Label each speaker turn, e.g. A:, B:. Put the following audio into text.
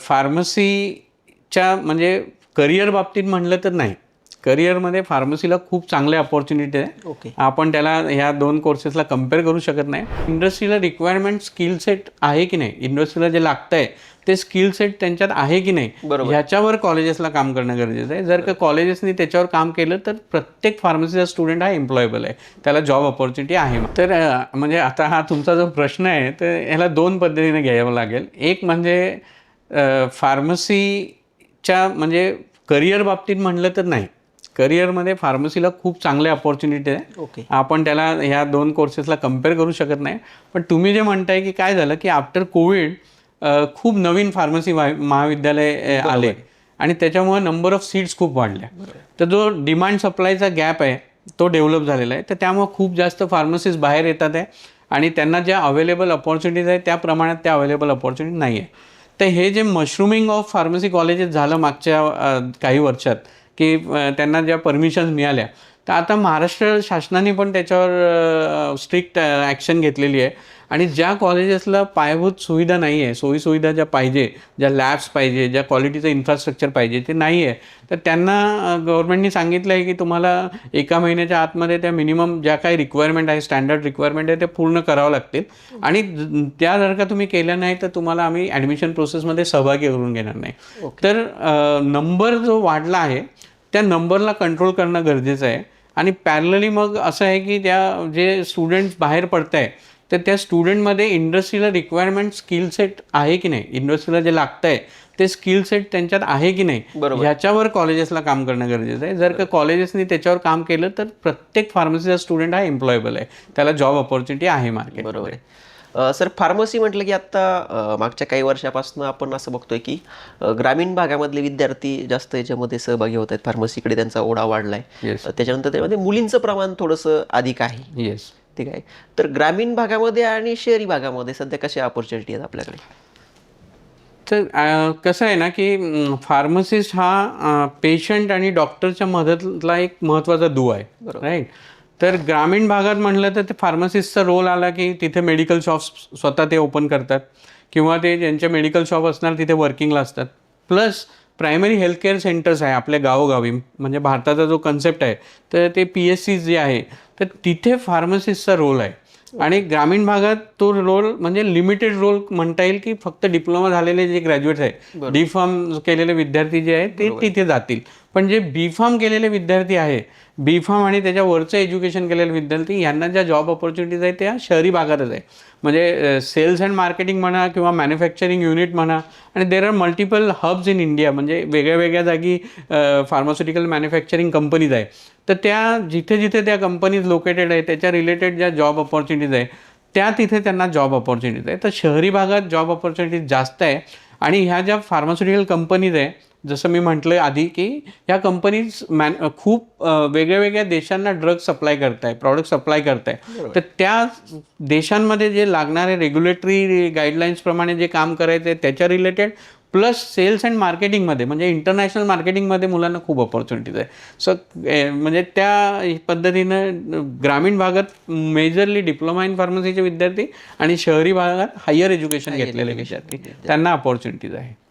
A: फार्मसीच्या म्हणजे करिअर बाबतीत म्हणलं तर नाही. करिअरमध्ये फार्मसीला खूप चांगल्या अपॉर्च्युनिटी आहे.
B: ओके
A: आपण त्याला ह्या दोन कोर्सेसला कंपेअर करू शकत नाही. इंडस्ट्रीला रिक्वायरमेंट स्किल सेट आहे की नाही? इंडस्ट्रीला जे लागतं आहे ते स्किल सेट त्यांच्यात आहे की नाही. ह्याच्यावर कॉलेजेसला काम करणं गरजेचं आहे. जर का कॉलेजेसनी त्याच्यावर काम केलं तर प्रत्येक फार्मसीचा स्टुडंट हा एम्प्लॉयबल आहे. त्याला जॉब ऑपॉर्च्युनिटी आहे. तर म्हणजे आता हा तुमचा जो प्रश्न आहे तर ह्याला दोन पद्धतीने घ्यावं लागेल. एक म्हणजे फार्मसीच्या म्हणजे करिअर बाबतीत म्हणलं तर नाही. करिअरमध्ये फार्मसीला खूप चांगल्या अपॉर्च्युनिटी आहे.
B: ओके
A: आपण त्याला ह्या दोन कोर्सेसला कंपेअर करू शकत नाही. पण तुम्ही जे म्हणताय की काय झालं की आफ्टर कोविड खूप नवीन फार्मसी महाविद्यालय आले. आणि त्याच्यामुळे नंबर ऑफ सीट्स खूप वाढल्या. तर जो डिमांड सप्लायचा गॅप आहे तो डेव्हलप झालेला आहे. तर त्यामुळे खूप जास्त फार्मसीज बाहेर येतात आहे. आणि त्यांना ज्या अवेलेबल अपॉर्च्युनिटीज आहेत त्या प्रमाणात त्या अवेलेबल अपॉर्च्युनिटी नाही आहे तर हे जे मशरूमिंग ऑफ फार्मसी कॉलेजेस झालं मागच्या काही वर्षात की त्यांना ज्या परमिशन्स मिळाल्या तर आता महाराष्ट्र शासनाने पण त्याच्यावर स्ट्रिक्ट ॲक्शन घेतलेली आहे. आणि ज्या कॉलेजेसला पायाभूत सुविधा नाही आहे सोयीसुविधा ज्या पाहिजे ज्या लॅब्स पाहिजे ज्या क्वालिटीचं इन्फ्रास्ट्रक्चर पाहिजे ते नाही आहे तर त्यांना गव्हर्नमेंटनी सांगितलं आहे की तुम्हाला एका महिन्याच्या आतमध्ये त्या मिनिमम ज्या काही रिक्वायरमेंट आहे स्टँडर्ड रिक्वायरमेंट आहे ते पूर्ण करावं लागतील. आणि ज- त्या जर का तुम्ही केल्या नाही तर तुम्हाला आम्ही ॲडमिशन प्रोसेसमध्ये सहभागी करून घेणार नाही. तर नंबर जो वाढला आहे त्या नंबरला कंट्रोल करणं गरजेचं आहे. आणि पॅरलली मग असं आहे की त्या जे स्टुडंट्स बाहेर पडत आहे तर त्या स्टुडंटमध्ये इंडस्ट्रीला रिक्वायरमेंट स्किल सेट आहे की नाही? इंडस्ट्रीला जे लागतं आहे ते स्किल सेट त्यांच्यात आहे की नाही?
B: बरोबर.
A: ह्याच्यावर कॉलेजेसला काम करणं गरजेचं आहे. जर का कॉलेजेसनी त्याच्यावर काम केलं तर प्रत्येक फार्मसीचा स्टुडंट हा एम्प्लॉयबल आहे. त्याला जॉब ऑपॉर्च्युनिटी आहे मार्केट
B: बरोबर आहे. सर फार्मसी म्हटलं की आत्ता मागच्या काही वर्षापासून आपण असं बघतोय की ग्रामीण भागामधले विद्यार्थी जास्त याच्यामध्ये सहभागी होत आहेत. फार्मसीकडे त्यांचा ओढा वाढलाय. त्याच्यानंतर त्यामध्ये मुलींचं प्रमाण थोडंसं अधिक आहे.
A: येस
B: ठीक आहे. तर ग्रामीण भागामध्ये आणि शहरी भागामध्ये सध्या कशा ऑपॉर्च्युनिटी आहेत आपल्याकडे?
A: तर कसं आहे ना की फार्मसिस्ट हा पेशंट आणि डॉक्टरच्या मदतला एक महत्त्वाचा दुवा आहे. राईट तर ग्रामीण भागात म्हणलं तर ते फार्मसिस्टचा रोल आला की तिथे मेडिकल शॉप्स स्वतः ते ओपन करतात. किंवा ते ज्यांचे मेडिकल शॉप असणार तिथे वर्किंगला असतात. प्लस प्रायमरी हेल्थकेअर सेंटर्स आहे आपल्या गावोगावी. म्हणजे भारताचा जो कन्सेप्ट आहे तर ते पी एस सी जे आहे तर तिथे फार्मसिस्टचा रोल आहे. आणि ग्रामीण भागात तो रोल म्हणजे लिमिटेड रोल म्हणता येईल की फक्त डिप्लोमा झालेले जे ग्रॅज्युएट्स आहे डी फार्म केलेले विद्यार्थी जे आहेत ते तिथे जातील. पण जे बी फार्म केलेले विद्यार्थी आहे बी फार्म आणि त्याच्यावरचं एज्युकेशन केलेले विद्यार्थी यांना ज्या जॉब ऑपॉर्च्युनिटीज आहेत त्या शहरी भागातच आहे. म्हणजे सेल्स अँड मार्केटिंग म्हणा किंवा मॅन्युफॅक्चरिंग युनिट म्हणा आणि there are multiple hubs in India म्हणजे वेगळ्या वेगळ्या जागी फार्मास्युटिकल मॅन्युफॅक्चरिंग कंपनीज आहे. तर त्या जिथे जिथे त्या कंपनीज लोकेटेड आहे त्याच्या रिलेटेड ज्या जॉब ऑपॉर्च्युनिटीज आहे त्या तिथे त्यांना जॉब ऑपॉर्च्युनिटीज आहे. तर शहरी भागात जॉब ऑपॉर्च्युनिटीज जास्त आहे आणि ह्या ज्या फार्मास्युटिकल कंपनीज आहे जसं मी म्हटलं आधी की ह्या कंपनीज मॅन खूप वेगळ्या वेगळ्या देशांना ड्रग सप्लाय करताय प्रॉडक्ट सप्लाय करताय. तर त्या देशांमध्ये जे लागणारे रेग्युलेटरी गाईडलाईन्सप्रमाणे जे काम करायचं आहे त्याच्या रिलेटेड प्लस सेल्स अँड मार्केटिंगमध्ये म्हणजे इंटरनॅशनल मार्केटिंगमध्ये मुलांना खूप ऑपॉर्च्युनिटीज आहे सो म्हणजे त्या पद्धतीनं ग्रामीण भागात मेजरली डिप्लोमा इन फार्मसीचे विद्यार्थी आणि शहरी भागात हायर एज्युकेशन घेतलेले विद्यार्थी त्यांना ऑपॉर्च्युनिटीज आहे